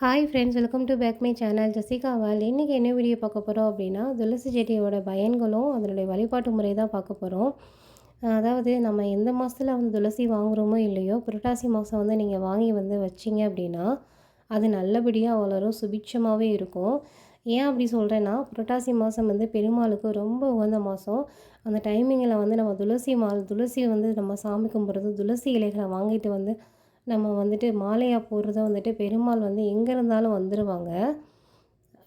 Hi friends welcome to back my channel ஜசிகாவால் இன்றைக்கி என்ன video பார்க்க போகிறோம் அப்படின்னா துளசி செடியோட பயன்களும் அதனுடைய வழிபாட்டு முறை தான் பார்க்க போகிறோம் அதாவது நம்ம எந்த மாதத்தில் வந்து துளசி வாங்குகிறோமோ இல்லையோ புரட்டாசி மாதம் வந்து நீங்கள் வாங்கி வந்து வச்சிங்க அப்படின்னா அது நல்லபடியாக வளரும் சுபிட்சமாகவே இருக்கும். ஏன் அப்படி சொல்கிறேன்னா புரட்டாசி மாதம் வந்து பெருமாளுக்கு ரொம்ப உகந்த மாதம் அந்த டைமிங்கில் வந்து நம்ம துளசி மா துளசி வந்து நம்ம சாமி கும்பிட்றது துளசி இலைகளை வாங்கிட்டு வந்து நம்ம வந்துட்டு மாலையாக போடுறத வந்துட்டு பெருமாள் வந்து எங்கே இருந்தாலும் வந்துடுவாங்க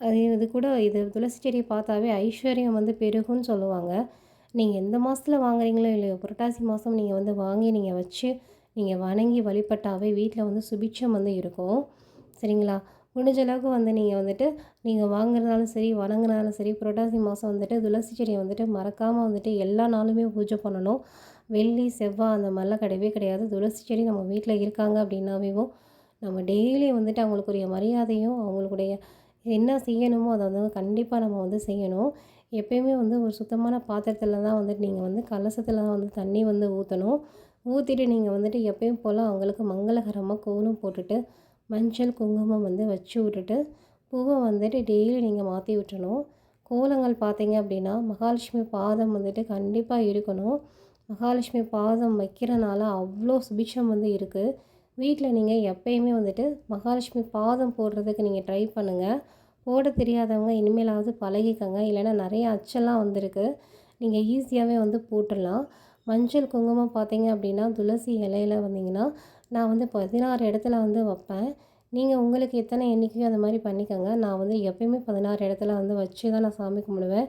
அது இது கூட இது துளசி செடியை பார்த்தாவே ஐஸ்வர்யம் வந்து பெருகும்னு சொல்லுவாங்க. நீங்கள் எந்த மாதத்தில் வாங்குறீங்களோ இல்லையோ புரட்டாசி மாதம் நீங்கள் வந்து வாங்கி நீங்கள் வச்சு நீங்கள் வணங்கி வழிபட்டாவே வீட்டில் வந்து சுபிட்சம் வந்து இருக்கும். சரிங்களா? முடிஞ்ச அளவுக்கு வந்து நீங்கள் வந்துட்டு நீங்கள் வாங்குறதாலும் சரி வணங்குனாலும் சரி புரட்டாசி மாதம் வந்துட்டு துளசி செடியை வந்துட்டு மறக்காமல் வந்துட்டு எல்லா நாளுமே பூஜை பண்ணணும். வெள்ளி செவ்வாய் அந்த மாதிரிலாம் கிடையவே கிடையாது. துளசி செடி நம்ம வீட்டில் இருக்காங்க அப்படின்னாவேவும் நம்ம டெய்லி வந்துட்டு அவங்களுக்குரிய மரியாதையும் அவங்களுக்குடைய என்ன செய்யணுமோ அதை வந்து கண்டிப்பாக நம்ம வந்து செய்யணும். எப்பயுமே வந்து ஒரு சுத்தமான பாத்திரத்தில் தான் வந்துட்டு நீங்கள் வந்து கலசத்தில் தான் வந்து தண்ணி வந்து ஊற்றணும் ஊற்றிட்டு நீங்கள் வந்துட்டு எப்பயும் போல் அவங்களுக்கு மங்களகரமாக கோலம் போட்டுட்டு மஞ்சள் குங்குமம் வந்து வச்சு விட்டுட்டு பூவை வந்துட்டு டெய்லி நீங்கள் மாற்றி விட்டணும். கோலங்கள் பார்த்தீங்க அப்படின்னா மகாலட்சுமி பாதம் வந்துட்டு கண்டிப்பாக இருக்கணும். மகாலட்சுமி பாதம் வைக்கிறனால அவ்வளோ சுபிட்சம் வந்து இருக்குது வீட்டில் நீங்கள் எப்பயுமே வந்துட்டு மகாலட்சுமி பாதம் போடுறதுக்கு நீங்கள் ட்ரை பண்ணுங்கள் போட தெரியாதவங்க இனிமேலாவது பழகிக்கங்க. இல்லைன்னா நிறைய அச்செல்லாம் வந்திருக்கு. நீங்கள் ஈஸியாகவே வந்து போட்டுடலாம். மஞ்சள் குங்குமம் பார்த்தீங்க அப்படின்னா துளசி இலையில் வந்தீங்கன்னா நான் வந்து பதினாறு இடத்துல வந்து வைப்பேன். நீங்கள் உங்களுக்கு எத்தனை எண்ணிக்கையோ அந்த மாதிரி பண்ணிக்கோங்க. நான் வந்து எப்பயுமே பதினாறு இடத்துல வந்து வச்சு தான் நான் சாமி கும்பிடுவேன்.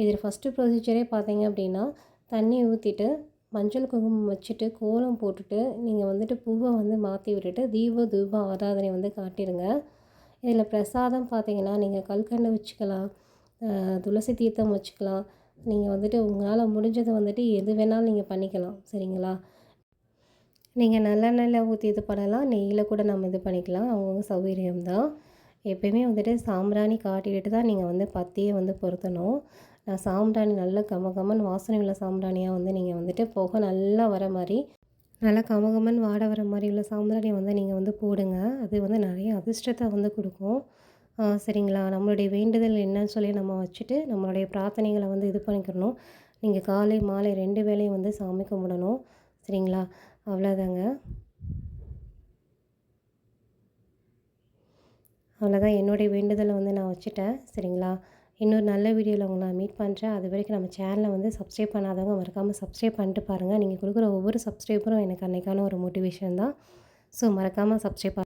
இதில் ஃபஸ்ட்டு ப்ரொசீஜரே பார்த்தீங்க அப்படின்னா தண்ணி ஊற்றிட்டு மஞ்சள் குங்குமம் வச்சுட்டு கோலம் போட்டுட்டு நீங்கள் வந்துட்டு பூவை வந்து மாற்றி விட்டுட்டு தீப தூப ஆராதனை வந்து காட்டிடுங்க. இதில் பிரசாதம் பார்த்தீங்கன்னா நீங்கள் கல்கண்டு வச்சுக்கலாம் துளசி தீர்த்தம் வச்சுக்கலாம் நீங்கள் வந்துட்டு உங்களால் முடிஞ்சதை வந்துட்டு எது வேணாலும் நீங்கள் பண்ணிக்கலாம் சரிங்களா? நீங்கள் நல்லெண்ணெயில் ஊற்றி இது பண்ணலாம் நெய்யில் கூட நம்ம இது பண்ணிக்கலாம் அவங்கவுங்க சௌகரியம் தான். எப்பயுமே வந்துட்டு சாம்பிராணி காட்டிக்கிட்டு தான் நீங்கள் வந்து பத்தியை வந்து பொருத்தணும். நான் சாம்பிராணி நல்ல கம கமன் வாசனை உள்ள சாம்பிராணியாக வந்து நீங்கள் வந்துட்டு புகை நல்லா வர மாதிரி நல்லா கமகமன் வாட வர மாதிரி உள்ள சாம்பிராணியை வந்து நீங்கள் வந்து போடுங்க. அது வந்து நிறைய அதிர்ஷ்டத்தை வந்து கொடுக்கும். சரிங்களா. நம்மளுடைய வேண்டுதல் என்னன்னு சொல்லி நம்ம வச்சுட்டு நம்மளுடைய பிரார்த்தனைகளை வந்து இது பண்ணிக்கிறணும். நீங்கள் காலை மாலை ரெண்டு வேலையும் வந்து சாமி கும்பிடணும். சரிங்களா. அவ்வளோதாங்க அவ்வளோதான் என்னுடைய வேண்டுதலை வந்து நான் வச்சுட்டேன். சரிங்களா. இன்னொரு நல்ல வீடியோவில் உங்களை நான் மீட் பண்ணுறேன் அது வரைக்கும் நம்ம சேனலை வந்து சப்ஸ்கிரைப் பண்ணாதவங்க மறக்காமல் சப்ஸ்கிரைப் பண்ணிட்டு பாருங்கள் நீங்கள் கொடுக்குற ஒவ்வொரு சப்ஸ்கிரைபரும் எனக்கு அன்றைக்கான ஒரு மோட்டிவேஷன் தான். ஸோ மறக்காமல் சப்ஸ்கிரைப்